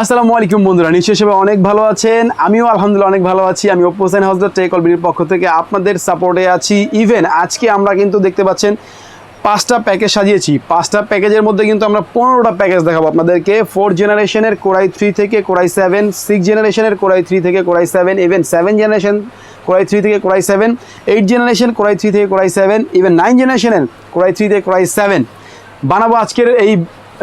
আসসালামু আলাইকুম বন্ধুরা, নিশ্চয়ই সবাই অনেক ভালো আছেন। আমিও আলহামদুলিল্লাহ অনেক ভালো আছি। আমি অপু হোসেন হাউসদার টেক অলবির পক্ষ থেকে আপনাদের সাপোর্টে আছি। ইভেন আজকে আমরা কিন্তু দেখতে পাচ্ছেন, পাঁচটা প্যাকেজ সাজিয়েছি। পাঁচটা প্যাকেজের মধ্যে কিন্তু আমরা পনেরোটা প্যাকেজ দেখাবো আপনাদেরকে। ফোর জেনারেশনের কোরাই থ্রি থেকে কোরাই সেভেন সিক্স জেনারেশনের কোরাই থ্রি থেকে Core i seven even seven generation Core i three থেকে Core i seven eight generation Core i three থেকে Core i seven even nine জেনারেশনের core i three থেকে core i seven বানাবো আজকের এই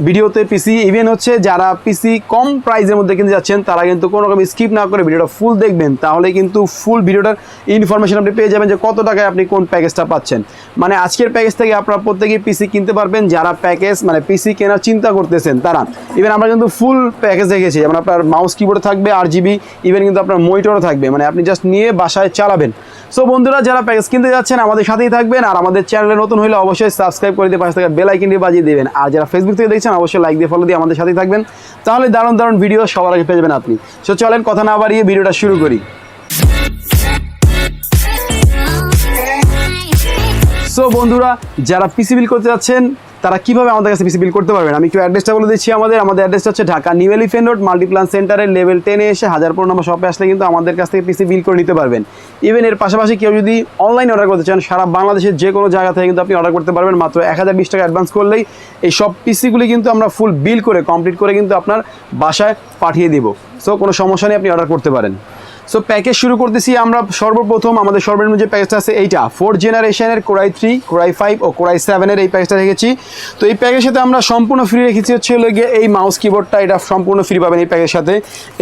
ভিডিওতে পিসি ইভেন হচ্ছে যারা পিসি কম প্রাইসের মধ্যে কিনতে যাচ্ছেন, তারা কিন্তু কোনো রকম স্কিপ না করে ভিডিওটা ফুল দেখবেন। তাহলে কিন্তু ফুল ভিডিওটার ইনফরমেশন আপনি পেয়ে যাবেন যে কত টাকায় আপনি কোন প্যাকেজটা পাচ্ছেন। মানে আজকের প্যাকেজ থেকে আপনারা প্রত্যেকেই পিসি কিনতে পারবেন, যারা প্যাকেজ মানে পিসি কেনার চিন্তা করতেছেন তারা। ইভেন আমরা কিন্তু ফুল প্যাকেজ দেখেছি, যেমন আপনার মাউস কিবোর্ড থাকবে আর জিবি ইভেন কিন্তু আপনার মনিটরও থাকবে। মানে আপনি জাস্ট নিয়ে বাসায় চালাবেন। সো বন্ধুরা, যারা প্যাকেজ কিনতে যাচ্ছেন, আমাদের সাথেই থাকবেন। আর আমাদের চ্যানেলে নতুন হলে অবশ্যই সাবস্ক্রাইব করে দিয়ে পাশে থাকা বেল আইকনটি বাজিয়ে দেবেন। আর যারা ফেসবুক থেকে দেখছেন, অবশ্যই লাইক দিয়ে ফলো দিয়ে আমাদের সাথেই থাকবেন। তাহলে দারুণ দারুণ ভিডিও সবার আগে পেয়ে যাবেন আপনি। সো চলেন, কথা না বাড়িয়ে ভিডিওটা শুরু করি। সো বন্ধুরা, যারা পিসি বিল করতে যাচ্ছেন তারা কীভাবে আমাদের কাছে পিসি বিল করতে পারবেন? আমি একটু অ্যাড্রেসটা বলে দিচ্ছি আমাদের। আমাদের অ্যাড্রেসটা হচ্ছে Dhaka New Elephant Road Multiplan সেন্টারের লেভেল টেনে এসে হাজারপুর নম্বর শপে আসলে কিন্তু আমাদের কাছ থেকে পিসি বিল করে নিতে পারবেন। ইভেন এর পাশাপাশি কেউ যদি অনলাইন অর্ডার করতে চান, সারা বাংলাদেশের যে কোনো জায়গা থেকে কিন্তু আপনি অর্ডার করতে পারবেন। মাত্র এক হাজার বিশ টাকা অ্যাডভান্স করলেই এই সব পিসিগুলি কিন্তু আমরা ফুল বিল করে কমপ্লিট করে কিন্তু আপনার বাসায় পাঠিয়ে দিব। সো কোনো সমস্যা নেই, আপনি অর্ডার করতে পারেন। সো প্যাকেজ শুরু করতেছি আমরা সর্বপ্রথম। আমাদের সর্বনিম্ন যে প্যাকেজটা আছে, এইটা। ফোর জেনারেশনের Core i three Core i five O core i সেভেনের এই প্যাকেজটা রেখেছি। তো এই প্যাকেজের সাথে আমরা সম্পূর্ণ ফ্রি রেখেছি হচ্ছে হলো গিয়ে এই মাউস কিবোর্ডটা এটা সম্পূর্ণ ফ্রি পাবেন এই প্যাকেজের সাথে।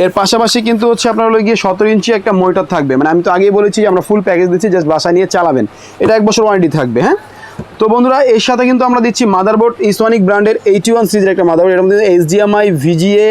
এর পাশাপাশি কিন্তু হচ্ছে আপনার হলো গিয়ে সতেরো ইঞ্চি একটা মনিটর থাকবে। মানে আমি তো আগেই বলেছি যে আমরা ফুল প্যাকেজ দিচ্ছি জাস্ট বাসা নিয়ে চালাবেন। এটা এক বছর ওয়ারেন্টি থাকবে হ্যাঁ? তো বন্ধুরা, এর সাথে কিন্তু আমরা দিচ্ছি মাদারবোর্ড ইসোনিক ব্র্যান্ডের এইটি ওয়ান সিরিজের একটা মাদারবোর্ড এর মধ্যে এইচডিএমআই ভিজিএ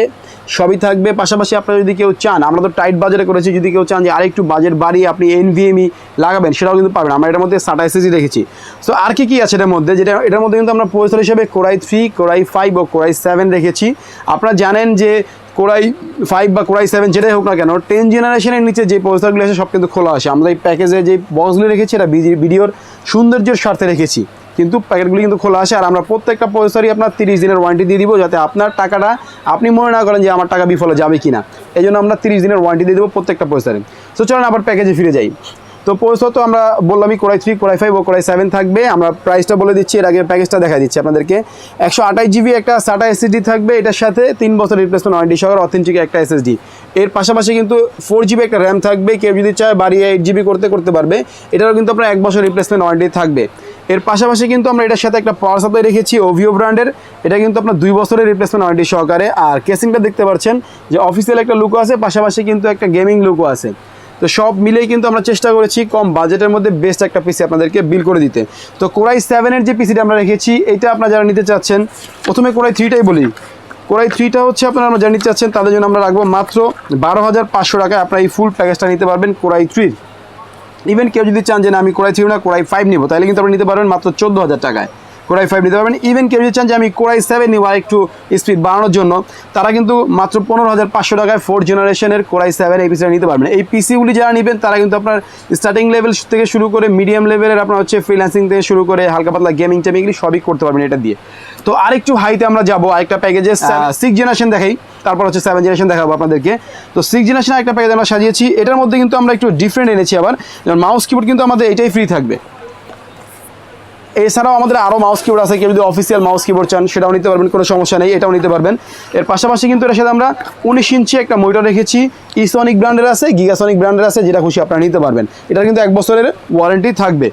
সবই থাকবে। পাশাপাশি আপনারা যদি কেউ চান, আমরা তো টাইট বাজারে করেছি, যদি কেউ চান যে আরেকটু বাজেট বাড়িয়ে আপনি এনভিএমই লাগাবেন, সেটাও কিন্তু পাবেন আমরা এটার মধ্যে সাটা এসএসি রেখেছি সো আর কি কী আছে এটার মধ্যে? যেটা, এটার মধ্যে কিন্তু আমরা প্রসেসর হিসেবে Core i three Core i five O core i seven রেখেছি আপনারা জানেন যে কোরাই ফাইভ বা কোরাই সেভেন যেটাই হোক না কেন টেন জেনারেশনের নিচে যে প্রসেসরগুলো আছে সব কিন্তু খোলা আছে। আমরা এই প্যাকেজে যে বক্সগুলো রেখেছি, এটা ভিডিওর সৌন্দর্যের স্বার্থে রেখেছি। কিন্তু প্যাকেটগুলি কিন্তু খোলা আসে আর আমরা প্রত্যেকটা প্রসেসরই আপনার তিরিশ দিনের ওয়ারেন্টি দিয়ে দিব যাতে আপনার টাকাটা আপনি মনে না করেন যে আমার টাকা বিফলে যাবে কিনা। এই জন্য আমরা তিরিশ দিনের ওয়ারেন্টি দিয়ে দেবো প্রত্যেকটা প্রসেসরে সো চলেন আবার প্যাকেজে ফিরে যাই। তো প্রসেসর তো আমরা বললামই Core i three Core i five O core i seven থাকবে। আমরা প্রাইসটা বলে দিচ্ছি, এর আগে প্যাকেজটা দেখা দিচ্ছি আপনাদেরকে। একশো আঠাশ জিবি একটা সাটা এসএসডি থাকবে, এটার সাথে তিন বছর রিপ্লেসমেন্ট ওয়ারেন্টি সহ অথেন্টিক একটা এসএসডি এর পাশাপাশি কিন্তু ফোর জিবি একটা র্যাম থাকবে। কেউ যদি চায় বাড়িয়ে এইট জিবি করতে করতে পারবে। এটারও কিন্তু আপনার এক বছর রিপ্লেসমেন্ট ওয়ারেন্টি থাকবে। এর পাশাপাশি কিন্তু আমরা এটার সাথে একটা পাওয়ার সাপ্লাই রেখেছি ওভিও ব্র্যান্ডের এটা কিন্তু আপনার দুই বছরের রিপ্লেসমেন্ট ওয়ারেন্টি সহকারে। আর কেসিংটা দেখতে পাচ্ছেন যে অফিসিয়াল একটা লুকও আছে, পাশাপাশি কিন্তু একটা গেমিং লুকও আছে। তো সব মিলেই কিন্তু আমরা চেষ্টা করেছি কম বাজেটের মধ্যে বেস্ট একটা পিসি আপনাদেরকে বিল করে দিতে। তো কোরাই সেভেনের যে পিসিটা আমরা রেখেছি, এটা আপনারা যারা নিতে চাচ্ছেন, প্রথমে কোরাই থ্রিটাই বলি। কোরাই থ্রিটা হচ্ছে আপনারা আমরা যারা নিতে চাচ্ছেন, তাদের জন্য আমরা রাখব মাত্র বারো হাজার পাঁচশো টাকায় আপনারা এই ফুল প্যাকেজটা নিতে পারবেন কোরাই থ্রির ইভেন কেউ যদি চান যে না, আমি কোড়াই থ্রি না, কোড়াই ফাইভ নিবো, তাহলে কিন্তু আপনি নিতে পারবেন মাত্র চোদ্দ হাজার টাকায়। কোরাই ফাইভ নিতে পারবেন। ইভেন কেউ যদি চান যে আমি কোরাই সেভেন নিবো আর একটু স্পিড বাড়ানোর জন্য তারা কিন্তু মাত্র পনেরো হাজার পাঁচশো টাকায় ফোর জেনারেশনের কোরাই সেভেন এই পিসিটা নিতে পারবেন। এই পিসিগুলি যারা নেবেন তারা কিন্তু আপনার স্টার্টিং লেভেল থেকে শুরু করে মিডিয়াম লেভেলের আপনার হচ্ছে ফ্রিল্যান্সিং থেকে শুরু করে হালকা পাতলা গেমিং টেমিং এগুলি সবই করতে পারবেন এটা দিয়ে। তো আরেকটু হাইতে আমরা যাব আরেকটা প্যাকেজে সিক্স জেনারেশন দেখাই তারপর হচ্ছে সেভেন জেনারেশন দেখাবো আপনাদেরকে। তো সিক্স জেনারেশন একটা প্যাকেজ আমরা সাজিয়েছি এটার মধ্যে কিন্তু আমরা একটু ডিফারেন্ট এনেছি আবার। যেমন মাউস কিবোর্ড কিন্তু আমাদের এটাই ফ্রি থাকবে। এছাড়াও আমাদের আরও মাউস কিবোর্ড আছে, কেউ যদি অফিসিয়াল মাউস কিবোর্ড চান, সেটাও নিতে পারবেন, কোনো সমস্যা নেই, এটাও নিতে পারবেন। এর পাশাপাশি কিন্তু এর সাথে আমরা উনিশ ইঞ্চি একটা মনিটর রেখেছি ইসনিক ব্র্যান্ডের আছে গিগাসনিক ব্র্যান্ডের আছে, যেটা খুশি আপনারা নিতে পারবেন। এটার কিন্তু এক বছরের ওয়ারেন্টি থাকবে।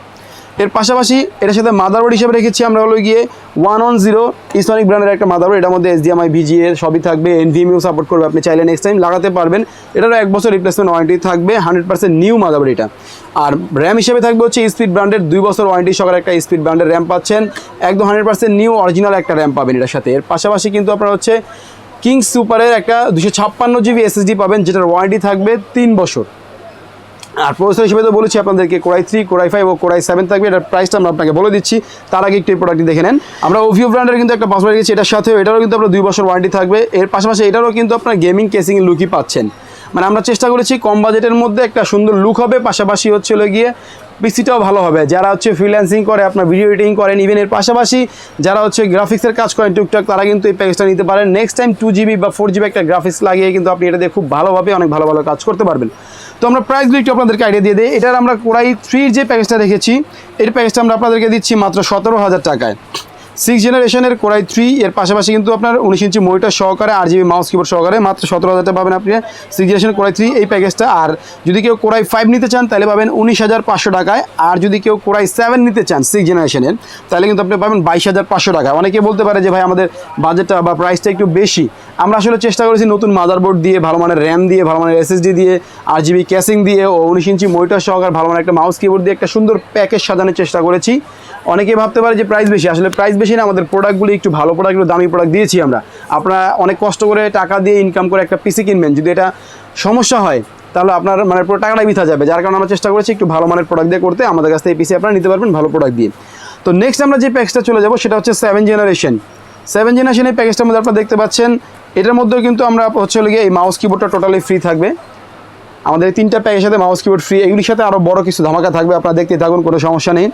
এর পাশাপাশি এটার সাথে মাদারবোর্ড হিসেবে রেখেছি আমরা হলো গিয়ে ওয়ান অন জিরো ইসনিক ব্র্যান্ডের একটা মাদারবোর্ড এটার মধ্যে এসডিএমআই ভিজিএ সবই থাকবে। এনভিএমইউ সাপোর্ট করবে। আপনি চাইলে নেক্সট টাইম লাগাতে পারবেন। এটারও এক বছর রিপ্লেসমেন্ট ওয়ারেন্টি থাকবে হান্ড্রেড পার্সেন্ট নিউ মাদারবোর্ড এটা। আর র্যাম হিসেবে থাকবে হচ্ছে স্পিড ব্র্যান্ডের দুই বছর ওয়ারেন্টি সহকারে একটা স্পিড ব্র্যান্ডের র্যাম পাচ্ছেন। একদম হান্ড্রেড পার্সেন্ট নিউ অরিজিনাল একটা র্যাম পাবেন এটার সাথে। এর পাশাপাশি কিন্তু আপনার হচ্ছে কিংস সুপারের একটা দুশো ছাপ্পান্ন জিবি এসএসডি পাবেন, যেটার ওয়ারেন্টি থাকবে তিন বছর। আর প্রসেসর হিসেবে তো বলেছি আপনাদেরকে Core i three Core i five O core i seven থাকবে। এটার প্রাইসটা আমরা আপনাকে বলে দিচ্ছি। তার আগে একটু এই প্রোডাক্টটি দেখে নেন। আমরা ওভিও ব্র্যান্ডের কিন্তু একটা পাসওয়ার্ড রেখেছি এটার সাথেও এটারও কিন্তু আপনার দুই বছর ওয়ারেন্টি থাকবে। এর পাশাপাশি এটারও কিন্তু আপনার গেমিং কেসিং লুকই পাচ্ছেন। মানে আমরা চেষ্টা করেছি কম বাজেটের মধ্যে একটা সুন্দর লুক হবে। পাশাপাশি হচ্ছিল গিয়ে পিসিটাও ভালো হবে। যারা হচ্ছে ফ্রিল্যান্সিং করে, আপনার ভিডিও এডিটিং করেন ইভেনের পাশাপাশি যারা হচ্ছে গ্রাফিক্সের কাজ করেন টুকটাক তারা কিন্তু এই প্যাকেজটা নিতে পারেন। নেক্সট টাইম টু জিবি বা ফোর জিবি একটা গ্রাফিক্স লাগিয়ে কিন্তু আপনি এটা দিয়ে খুব ভালোভাবে, অনেক ভালো ভালো কাজ করতে পারবেন। তো আমরা প্রাইসগুলো একটু আপনাদেরকে আইডিয়া দিয়ে দিই। এটার আমরা কোড়াই থ্রির যে প্যাকেজটা রেখেছি এর প্যাকেজটা আমরা আপনাদেরকে দিচ্ছি মাত্র সতেরো হাজার টাকায়। সিক্স জেনারেশনের কোরাই থ্রি এর পাশাপাশি কিন্তু আপনার উনিশ ইঞ্চি মনিটর সহকারে আর জিবি মাউস কিবোর্ড সহকারে মাত্র সতেরো হাজার টাকা পাবেন আপনি। সিক্স জেনারেশন কোরাই থ্রি এই প্যাকেজটা আর যদি কেউ কোরাই ফাইভ নিতে চান, তাহলে পাবেন উনিশ হাজার পাঁচশো টাকায়। আর যদি কেউ কোরাই সেভেন নিতে চান সিক্স জেনারেশনের তাহলে কিন্তু আপনি পাবেন বাইশ হাজার পাঁচশো টাকায়। অনেকে বলতে পারে যে, ভাই, আমাদের বাজেটটা বা প্রাইসটা একটু বেশি। আমরা আসলে চেষ্টা করেছি নতুন মাদারবোর্ড দিয়ে, ভালো মানের র্যাম দিয়ে, ভালো মানের এসএসডি দিয়ে আর জিবি ক্যাসিং দিয়ে ও উনিশ ইঞ্চি মনিটর সহকারে ভালো মানের একটা মাউস কিবোর্ড দিয়ে একটা সুন্দর প্যাকেজ সাজানোর চেষ্টা করেছি। অনেকে ভাবতে পারে যে প্রাইস বেশি, আসলে প্রাইস বেশি না, আমাদের প্রোডাক্টগুলি একটু ভালো প্রোডাক্টগুলো দামি প্রোডাক্ট দিয়েছি আমরা। আপনারা অনেক কষ্ট করে টাকা দিয়ে ইনকাম করে একটা পিসি কিনবেন, যদি এটা সমস্যা হয়, তাহলে আপনার মানে পুরো টাকাটাই বিথা যাবে। যার কারণে আমরা চেষ্টা করেছি একটু ভালো মানের প্রোডাক্ট দিয়ে করতে, আমাদের কাছ থেকে পিসি আপনারা নিতে পারবেন ভালো প্রোডাক্ট দিয়ে। তো নেক্সট আমরা যে প্যাকেজটা চলে যাব, সেটা হচ্ছে সেভেন জেনারেশন সেভেন জেনারেশন এই প্যাকেজটার মধ্যে আপনারা দেখতে পাচ্ছেন এটার মধ্যেও কিন্তু আমরা হচ্ছে গিয়ে এই মাউস কিবোর্ডটা টোটালি ফ্রি থাকবে। আমাদের তিনটা প্যাকের সাথে মাউস কিবোর্ড ফ্রি এগুলির সাথে আরও বড় কিছু ধামাকা থাকবে, আপনারা দেখতে থাকুন, কোনো সমস্যা নেই।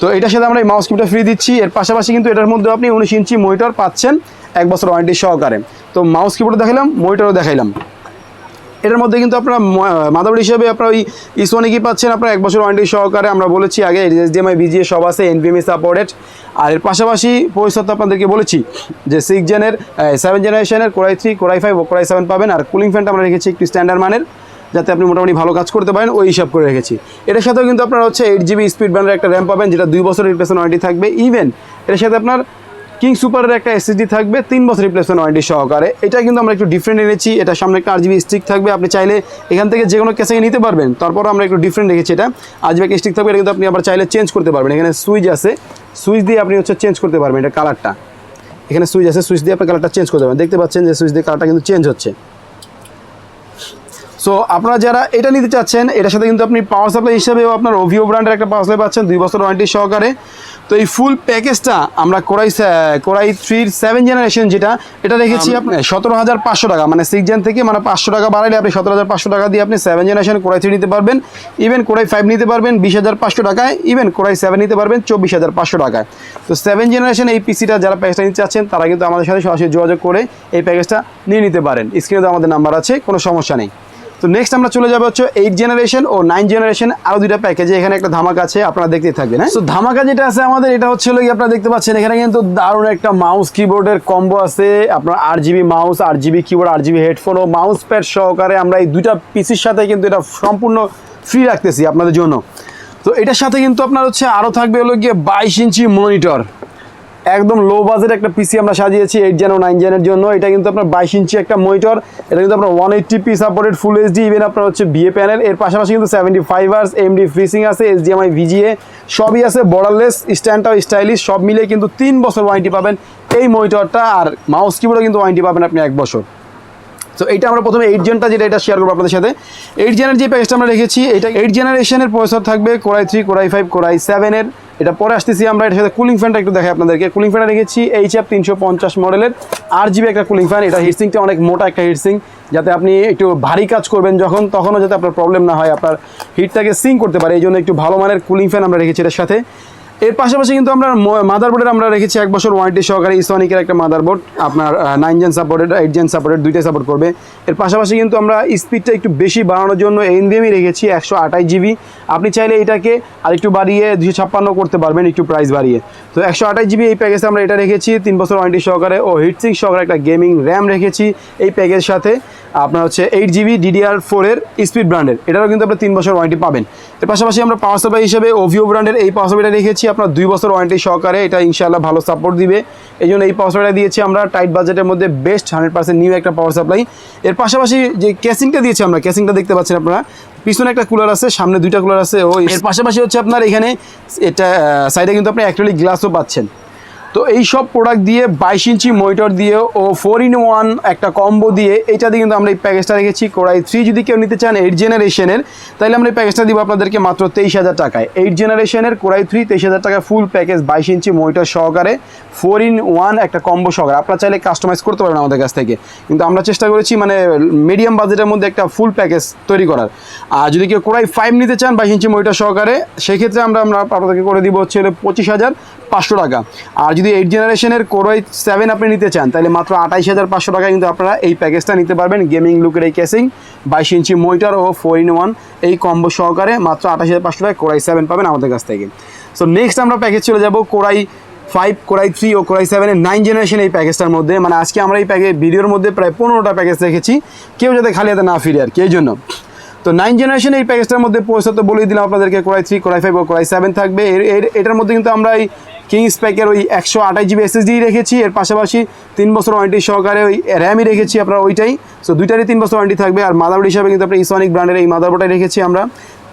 তো এটার সাথে আমরা এই মাউস কিবোর্ডটা ফ্রি দিচ্ছি। এর পাশাপাশি কিন্তু এটার মধ্যেও আপনি উনিশ ইঞ্চি মনিটর পাচ্ছেন, এক বছর ওয়ারেন্টি সহকারে। তো মাউস কিবোর্ড দেখালাম মনিটরও দেখাইলাম। এটার মধ্যে কিন্তু আপনারা মাদারবোর্ড হিসেবে আপনার ওই ইসোনি কি পাচ্ছেন? আপনার এক বছর ওয়ারেন্টি সহকারে আমরা বলেছি আগে এইচডিএমআই বিজিএ সব আছে এনপিএমই সাপোর্টেড আর এর পাশাপাশি পরিষদ আপনাদেরকে বলেছি যে সিক্স জেনের সেভেন জেনারেশনের Core i three Core i five O core i seven পাবেন। আর কুলিং ফ্যানটা আমরা রেখেছি একটু স্ট্যান্ডার্ড মানের, যাতে আপনি মোটামুটি ভালো কাজ করতে পারেন, ওই হিসাব করে রেখেছি। এটার সাথেও কিন্তু আপনার হচ্ছে এইট জিবি স্পিড ব্যান্ডের একটা র্যাম পাবেন, যেটা দুই বছর রিপ্লেসমেন্ট ওয়ারেন্টি থাকবে। ইভেন এটার সাথে আপনার কিং সুপারের একটা এসএসডি থাকবে, তিন বছর রিপ্লেসমেন্ট ওয়ারেন্টি সহকারে। এটা কিন্তু আমরা একটু ডিফারেন্ট এনেছি, এটা সামনে একটা আর জিবি স্টিক থাকবে, আপনি চাইলে এখান থেকে যে কোনো ক্যাসে নিতে পারবেন, তারপর আমরা একটু ডিফারেন্ট রেখেছি এটা। আর একটা স্টিক থাকবে, এটা কিন্তু আপনি আবার চাইলে চেঞ্জ করতে পারবেন। এখানে সুইচ আছে সুইচ দিয়ে আপনি হচ্ছে চেঞ্জ করতে পারবেন এটা কালারটা এখানে সুইচ আছে সুইচ দিয়ে আপনি কালারটা চেঞ্জ করতে পারবেন। দেখতে পাচ্ছেন যে সুইচ দিয়ে কালারটা কিন্তু চেঞ্জ হচ্ছে। সো আপনারা যারা এটা নিতে চাচ্ছেন এটার সাথে কিন্তু আপনি পাওয়ার সাপ্লাই হিসাবেও আপনার ওভিও ব্র্যান্ডের একটা পাওয়ার সাপ্লাই পাচ্ছেন দুই বছর ওয়ারেন্টি সহকারে। তো এই ফুল প্যাকেজটা আমরা কোরাই কোরাই থ্রির সেভেন জেনারেশন যেটা এটা রেখেছি আপনি সতেরো হাজার পাঁচশো টাকা। মানে সিক্স জেন থেকে মানে পাঁচশো টাকা বাড়াইলে আপনি সতেরো হাজার পাঁচশো টাকা দিয়ে আপনি সেভেন জেনারেশন কোরাই থ্রি নিতে পারবেন। ইভেন কোরাই ফাইভ নিতে পারবেন বিশ হাজার পাঁচশো টাকায় ইভেন কোরাই সেভেন নিতে পারবেন চব্বিশ হাজার পাঁচশো টাকায়। তো সেভেন জেনারেশন এই পিসিটা যারা প্যাকেজটা নিতে চাচ্ছেন তারা কিন্তু আমাদের সাথে সরাসরি যোগাযোগ করে এই প্যাকেজটা নিয়ে নিতে পারেন। স্ক্রিনে তো আমাদের নাম্বার আছে কোনো সমস্যা নেই। তো নেক্সট আমরা চলে যাব হচ্ছে এইট জেনারেশন ও নাইন জেনারেশন আরও দুইটা প্যাকেজে এখানে একটা ধামাকা আছে, আপনারা দেখতে থাকবেন হ্যাঁ? তো ধামাকা যেটা আছে আমাদের, এটা হচ্ছে হলো কি আপনারা দেখতে পাচ্ছেন, এখানে কিন্তু দারুণ একটা মাউস কিবোর্ডের কম্বো আছে। আপনার আট জিবি মাউস আট জিবি কিবোর্ড আট জিবি হেডফোন ও মাউস প্যাড সহকারে আমরা এই দুইটা পিসির সাথে কিন্তু এটা সম্পূর্ণ ফ্রি রাখতেছি আপনাদের জন্য। তো এটার সাথে কিন্তু আপনার হচ্ছে আরও থাকবে হলো গিয়ে বাইশ ইঞ্চি মনিটর একদম লো বাজেট একটা পিসি আমরা সাজিয়েছি এইট জেন ও নাইন জেনের জন্য। এটা কিন্তু আপনার বাইশ ইঞ্চি একটা মনিটর এটা কিন্তু আপনার one eighty P supported full HD even আপনার হচ্ছে বিএ প্যানেল এর পাশাপাশি কিন্তু seventy five hertz AMD FreeSync আছে এইচডিএমআই ভিজিএ সবই আছে বর্ডারলেস স্ট্যান্ডটাও স্টাইলিশ সব মিলিয়ে কিন্তু তিন বছর ওয়ারেন্টি পাবেন এই মনিটরটা আর মাউস কিবোর্ডও কিন্তু ওয়ারেন্টি পাবেন আপনি এক বছর। তো এইটা আমরা প্রথমে এইট জেনটা যেটা, এটা শেয়ার করব আপনাদের সাথে। এইট জেনের যে প্যাকেজটা আমরা রেখেছি, এটা এইট জেনারেশনের প্রসেসর থাকবে Core i three Core i five Core i সেভেনের এটা পরে আসতেছি আমরা, এটার সাথে কুলিং ফ্যানটা একটু দেখাই আপনাদেরকে। কুলিং ফ্যানটা রেখেছি এইচ এফ তিনশো পঞ্চাশ মডেলের আর জিবি একটা কুলিং ফ্যান এটা হিটসিংটা অনেক মোটা একটা হিটসিং যাতে আপনি একটু ভারী কাজ করবেন যখন, তখনও যাতে আপনার প্রবলেম না হয়, আপনার হিটটাকে সিং করতে পারে। এই জন্য একটু ভালো মানের কুলিং ফ্যান আমরা রেখেছি এটার সাথে। এর পাশাপাশি কিন্তু আমরা মাদারবোর্ডের আমরা রেখেছি এক বছর ওয়ারেন্টি সহকারে ইসনিকের একটা মাদারবোর্ড আপনার nine gen supported eight gen supported দুইটাই সাপোর্ট করবে। এর পাশাপাশি কিন্তু আমরা স্পিডটা একটু বেশি বাড়ানোর জন্য এনডিএমই রেখেছি একশো আঠাশ জিবি আপনি চাইলে এটাকে আরেকটু বাড়িয়ে দুশো ছাপ্পান্ন করতে পারবেন একটু প্রাইস বাড়িয়ে। তো একশো আঠাশ জিবি এই প্যাকেজে আমরা এটা রেখেছি, তিন বছর ওয়ারেন্টি সহকারে ও হিটসিং সহকারে একটা গেমিং র্যাম রেখেছি এই প্যাকেজের সাথে। আপনার হচ্ছে এইট জিবি ডিডিআর ফোরের স্পিড ব্র্যান্ডের এটারও কিন্তু আপনার তিন বছর ওয়ারেন্টি পাবেন। এর পাশাপাশি আমরা পাওয়ার সাপ্লাই হিসেবে ওভিও ব্র্যান্ডের এই পাওয়ার সাপ্লাইটা রেখেছি। আপনার দুই বছর ওয়ারেন্টি সহকারে এটা ইনশাআল্লাহ ভালো সাপোর্ট দিবে। এই জন্য এই পাওয়ার সাপ্লাইটা দিয়েছি আমরা। টাইট বাজেটের মধ্যে বেস্ট হান্ড্রেড নিউ একটা পাওয়ার সাপ্লাই এর পাশাপাশি যে ক্যাসিংটা দিয়েছি আমরা ক্যাসিংটা দেখতে পাচ্ছেন আপনারা। পিছনে একটা কুলার আছে, সামনে দুইটা কুলার আছে। ও এর পাশাপাশি হচ্ছে আপনার এখানে, এটা সাইডে কিন্তু আপনি অ্যাক্রিলিক গ্লাসও পাচ্ছেন। তো এই সব প্রোডাক্ট দিয়ে বাইশ ইঞ্চি মনিটর দিয়ে ও ফোর ইন ওয়ান একটা কম্বো দিয়ে এটা দিয়ে কিন্তু আমরা এই প্যাকেজটা রেখেছি। কোরাই থ্রি যদি কেউ নিতে চান এইট জেনারেশনের তাহলে আমরা এই প্যাকেজটা দিব আপনাদেরকে মাত্র তেইশ হাজার টাকায়। এইট জেনারেশনের কোরাই থ্রি তেইশ হাজার টাকায় ফুল প্যাকেজ বাইশ ইঞ্চি মনিটর সহকারে ফোর ইন ওয়ান একটা কম্বো সহকারে। আপনারা চাইলে কাস্টমাইজ করতে পারেন আমাদের কাছ থেকে। কিন্তু আমরা চেষ্টা করেছি মানে মিডিয়াম বাজেটের মধ্যে একটা ফুল প্যাকেজ তৈরি করার। আর যদি কেউ কোরাই ফাইভ নিতে চান বাইশ ইঞ্চি মনিটর সহকারে, সেক্ষেত্রে আমরা আমরা আপনাদেরকে করে দিব হচ্ছে পঁচিশ হাজার পাঁচশো টাকা। আর যদি এইট জেনারেশনের কোরোই সেভেন আপনি নিতে চান, তাহলে মাত্র আঠাইশ হাজার পাঁচশো টাকায় কিন্তু আপনারা এই প্যাকেজটা নিতে পারবেন। গেমিং লুকের এই কেসিং বাইশ ইঞ্চি মনিটর ও ফোর ইন ওয়ান এই কম্বো সহকারে মাত্র আঠাশ হাজার পাঁচশো টাকায় কোরাই সেভেন পাবেন আমাদের কাছ থেকে। সো নেক্সট আমরা প্যাকেজ চলে যাব Core i five Core i three O core i সেভেনের নাইন জেনারেশন এই প্যাকেজটার মধ্যে। মানে আজকে আমরা এই প্যাকেজ ভিডিওর মধ্যে প্রায় পনেরোটা প্যাকেজ রেখেছি কেউ যাতে খালি হাতে না ফিরে আর কি, এই জন্য। তো নাইন জেনারেশন এই প্যাকেজটার মধ্যে পয়সা তো বলেই দিলাম আপনাদেরকে Core i three Core i five O core i seven থাকবে। এর, এর- এটার মধ্যে কিন্তু আমরা এই কিংস প্যাকের ওই একশো আঠাশ জিবি এসএসডি রেখেছি। এর পাশাপাশি তিন বছর ওয়ারেন্টি সহকারে ওই র্যামই রেখেছি আপনার ওইটাই। সো দুইটারই তিন বছর ওয়ারেন্টি থাকবে। আর মাদারবোর্ড হিসাবে কিন্তু আপনার ইসনিক ব্র্যান্ডের এই মাদারবোর্ডটাই রেখেছি আমরা।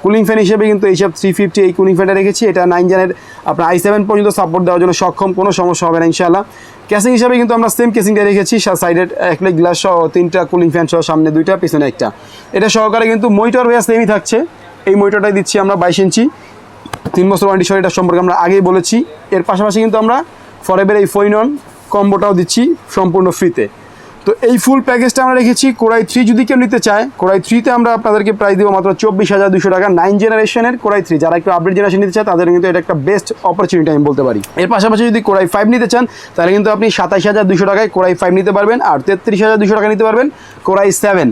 কুলিং ফ্যান হিসেবে কিন্তু এইসব থ্রি ফিফটি এই কুলিং ফ্যানটা রেখেছি। এটা নাইন জেনের আপনার আই সেভেন পর্যন্ত সাপোর্ট দেওয়ার জন্য সক্ষম, কোনো সমস্যা হবে না, ইনশাআল্লাহ। কেসিং হিসাবে কিন্তু আমরা সেম কেসিংটা রেখেছি সাইডের এক প্লেট গ্লাস সহ তিনটা কুলিং ফ্যান সহ, সামনে দুইটা, পিছনে একটা। এটা সহকারে কিন্তু মনিটর ওয়া সেমই থাকছে। এই মনিটরটাই দিচ্ছি আমরা বাইশ ইঞ্চি। তিন বছর ওয়ারেন্টি সহ এটা সম্পর্কে আমরা আগেই বলেছি। এর পাশাপাশি কিন্তু আমরা ফরেবের এই ফোইনন কম্বোটাও দিচ্ছি সম্পূর্ণ ফ্রিতে তো এই ফুল প্যাকেজটা আমরা রেখেছি কোরাই থ্রি যদি কেউ নিতে চায় কোরাই থ্রিতে আমরা আপনাদেরকে প্রাইস দেবো মাত্র চব্বিশ হাজার দুশো টাকা নাইন জেনারেশনের কোরাই থ্রি যারা একটু আপডেট জেনারেশন নিতে চায়, তাদের কিন্তু এটা একটা বেস্ট অপরচুনিটি আমি বলতে পারি। এর পাশাপাশি যদি কোরাই ফাইভ নিতে চান, তাহলে কিন্তু আপনি সাতাশ হাজার দুশো টাকায় কোরাই ফাইভ নিতে পারবেন আর তেত্রিশ হাজার দুশো টাকা নিতে পারবেন কোরাই সেভেন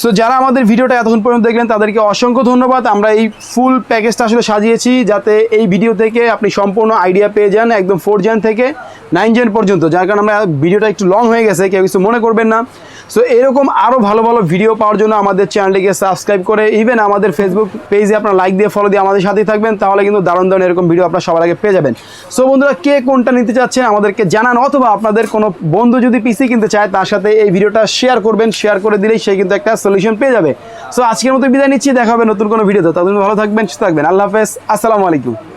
সো যারা আমাদের ভিডিওটা এতক্ষণ পর্যন্ত দেখলেন, তাদেরকে অসংখ্য ধন্যবাদ। আমরা এই ফুল প্যাকেজটা আসলে সাজিয়েছি যাতে এই ভিডিও থেকে আপনি সম্পূর্ণ আইডিয়া পেয়ে যান, একদম ফোর জেন থেকে নাইন জেন পর্যন্ত। যার কারণে আমরা ভিডিওটা একটু লং হয়ে গেছে, কেউ কিছু মনে করবেন না। সো এরকম আরও ভালো ভালো ভিডিও পাওয়ার জন্য আমাদের চ্যানেলটিকে সাবস্ক্রাইব করে ইভেন আমাদের ফেসবুক পেজে আপনার লাইক দিয়ে ফলো দিয়ে আমাদের সাথেই থাকবেন, তাহলে কিন্তু দারুণ দারুণ এরকম ভিডিও আপনার সবার আগে পেয়ে যাবেন। সো বন্ধুরা, কে কোনটা নিতে চাচ্ছেন আমাদেরকে জানান, অথবা আপনাদের কোনো বন্ধু যদি পিসি কিনতে চায়, তার সাথে এই ভিডিওটা শেয়ার করবেন শেয়ার করে দিলেই সে কিন্তু একটা সলিউশন পেয়ে যাবে। সো আজকের মতো বিদায় নিচ্ছি, দেখা হবে নতুন কোনো ভিডিওতে। ততদিন ভালো থাকবেন, সুস্থ থাকবেন। আল্লাহ হাফেজ। আসসালামু আলাইকুম।